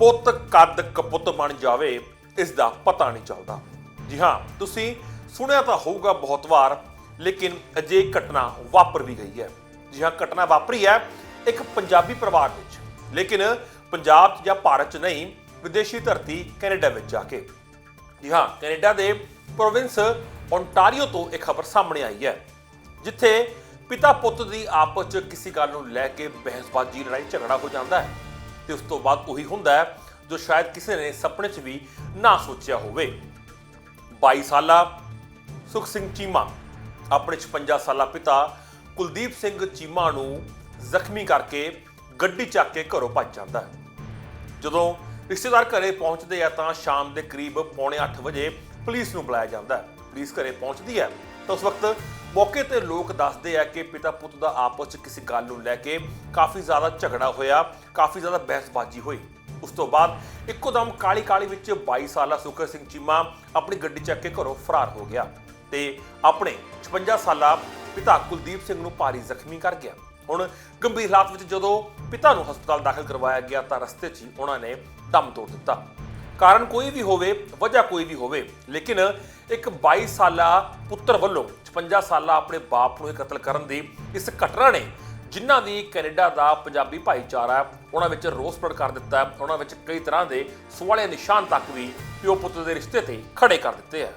ਪੁੱਤ ਕੱਦ ਕਪੁੱਤ ਬਣ ਜਾਵੇ, ਇਸ ਦਾ ਪਤਾ ਨਹੀਂ ਚੱਲਦਾ। ਜੀ ਹਾਂ, ਤੁਸੀਂ ਸੁਣਿਆ ਤਾਂ ਹੋਊਗਾ ਬਹੁਤ ਵਾਰ, ਲੇਕਿਨ ਅਜੇ ਘਟਨਾ ਵਾਪਰ ਵੀ ਗਈ ਹੈ। ਜੀ ਹਾਂ, ਘਟਨਾ ਵਾਪਰੀ ਹੈ ਇੱਕ ਪੰਜਾਬੀ ਪਰਿਵਾਰ ਵਿੱਚ। ਲੇਕਿਨ ਪੰਜਾਬ 'ਚ ਜਾਂ ਭਾਰਤ 'ਚ ਨਹੀਂ, ਵਿਦੇਸ਼ੀ ਧਰਤੀ ਕੈਨੇਡਾ ਵਿੱਚ ਜਾ ਕੇ। ਜੀ ਹਾਂ, ਕੈਨੇਡਾ ਦੇ ਪ੍ਰੋਵਿੰਸ ਓਨਟਾਰੀਓ ਤੋਂ ਇਹ ਖਬਰ ਸਾਹਮਣੇ ਆਈ ਹੈ, ਜਿੱਥੇ ਪਿਤਾ ਪੁੱਤ ਦੀ ਆਪਸ 'ਚ ਕਿਸੇ ਗੱਲ ਨੂੰ ਲੈ ਕੇ ਬਹਿਸਬਾਜ਼ੀ ਲੜਾਈ ਝਗੜਾ ਹੋ ਜਾਂਦਾ ਹੈ। ਤੇ ਉਸ ਤੋਂ ਬਾਅਦ ਉਹੀ ਹੁੰਦਾ ਹੈ ਜੋ ਸ਼ਾਇਦ ਕਿਸੇ ਨੇ ਸੁਪਨੇ 'ਚ ਵੀ ਨਾ ਸੋਚਿਆ ਹੋਵੇ। 22 ਸਾਲਾ ਸੁਖ ਸਿੰਘ ਚੀਮਾ, ਆਪਣੇ 56 ਸਾਲਾ ਪਿਤਾ ਕੁਲਦੀਪ ਸਿੰਘ ਚੀਮਾ ਨੂੰ ਜ਼ਖਮੀ ਕਰਕੇ ਗੱਡੀ ਚੱਕ ਕੇ ਘਰੋਂ ਭੱਜ ਜਾਂਦਾ ਹੈ। ਜਦੋਂ ਰਿਸ਼ਤੇਦਾਰ ਘਰੇ ਪਹੁੰਚਦੇ ਆ ਤਾਂ ਸ਼ਾਮ ਦੇ ਕਰੀਬ ਪੌਣੇ 8 ਵਜੇ ਪੁਲਿਸ ਨੂੰ ਬੁਲਾਇਆ ਜਾਂਦਾ ਹੈ। ਪੁਲਿਸ ਘਰੇ ਪਹੁੰਚਦੀ ਹੈ, ਤਾਂ ਉਸ ਵਕਤ ਮੌਕੇ ਤੇ ਲੋਕ ਦੱਸਦੇ ਆ ਕਿ ਪਿਤਾ ਪੁੱਤ ਦਾ ਆਪਸ 'ਚ ਕਿਸੇ ਗੱਲ ਨੂੰ ਲੈ ਕੇ ਕਾਫੀ ਜ਼ਿਆਦਾ ਝਗੜਾ ਹੋਇਆ, ਕਾਫੀ ਜ਼ਿਆਦਾ ਬਹਿਸਬਾਜ਼ੀ ਹੋਈ। ਉਸ ਤੋਂ ਬਾਅਦ ਇੱਕੋ ਦਮ ਕਾਲੀ ਕਾਲੀ ਵਿੱਚ 22 ਸਾਲਾ ਸੁਖਰ ਸਿੰਘ ਚੀਮਾ ਆਪਣੀ ਗੱਡੀ ਚੱਕ ਕੇ ਘਰੋਂ ਫਰਾਰ ਹੋ ਗਿਆ ਤੇ ਆਪਣੇ 56 ਸਾਲਾ ਪਿਤਾ ਕੁਲਦੀਪ ਸਿੰਘ ਨੂੰ ਭਾਰੀ ਜ਼ਖਮੀ ਕਰ ਗਿਆ। ਹੁਣ ਗੰਭੀਰ ਹਾਲਤ ਵਿੱਚ ਜਦੋਂ ਪਿਤਾ ਨੂੰ ਹਸਪਤਾਲ ਦਾਖਲ ਕਰਵਾਇਆ ਗਿਆ ਤਾਂ ਰਸਤੇ 'ਚ ਹੀ ਉਹਨਾਂ ਨੇ ਦਮ ਤੋੜ ਦਿੱਤਾ। ਕਾਰਨ ਕੋਈ ਵੀ ਹੋਵੇ, ਵਜ੍ਹਾ ਕੋਈ ਵੀ ਹੋਵੇ, ਲੇਕਿਨ ਇੱਕ 22 ਸਾਲਾ ਪੁੱਤਰ ਵੱਲੋਂ 56 ਸਾਲਾ ਆਪਣੇ ਬਾਪ ਨੂੰ ਕਤਲ ਕਰਨ ਦੀ ਇਸ ਘਟਨਾ ਨੇ ਜਿਨ੍ਹਾਂ ਦੀ ਕੈਨੇਡਾ ਦਾ ਪੰਜਾਬੀ ਭਾਈਚਾਰਾ ਉਹਨਾਂ ਵਿੱਚ ਰੋਸ ਪ੍ਰਗਟ ਕਰ ਦਿੱਤਾ ਉਹਨਾਂ ਵਿੱਚ ਕਈ ਤਰ੍ਹਾਂ ਦੇ ਸਵਾਲੇ ਨਿਸ਼ਾਨ ਤੱਕ ਵੀ ਪਿਓ ਪੁੱਤ ਦੇ ਰਿਸ਼ਤੇ ਤੇ ਖੜੇ ਕਰ ਦਿੱਤੇ ਹੈ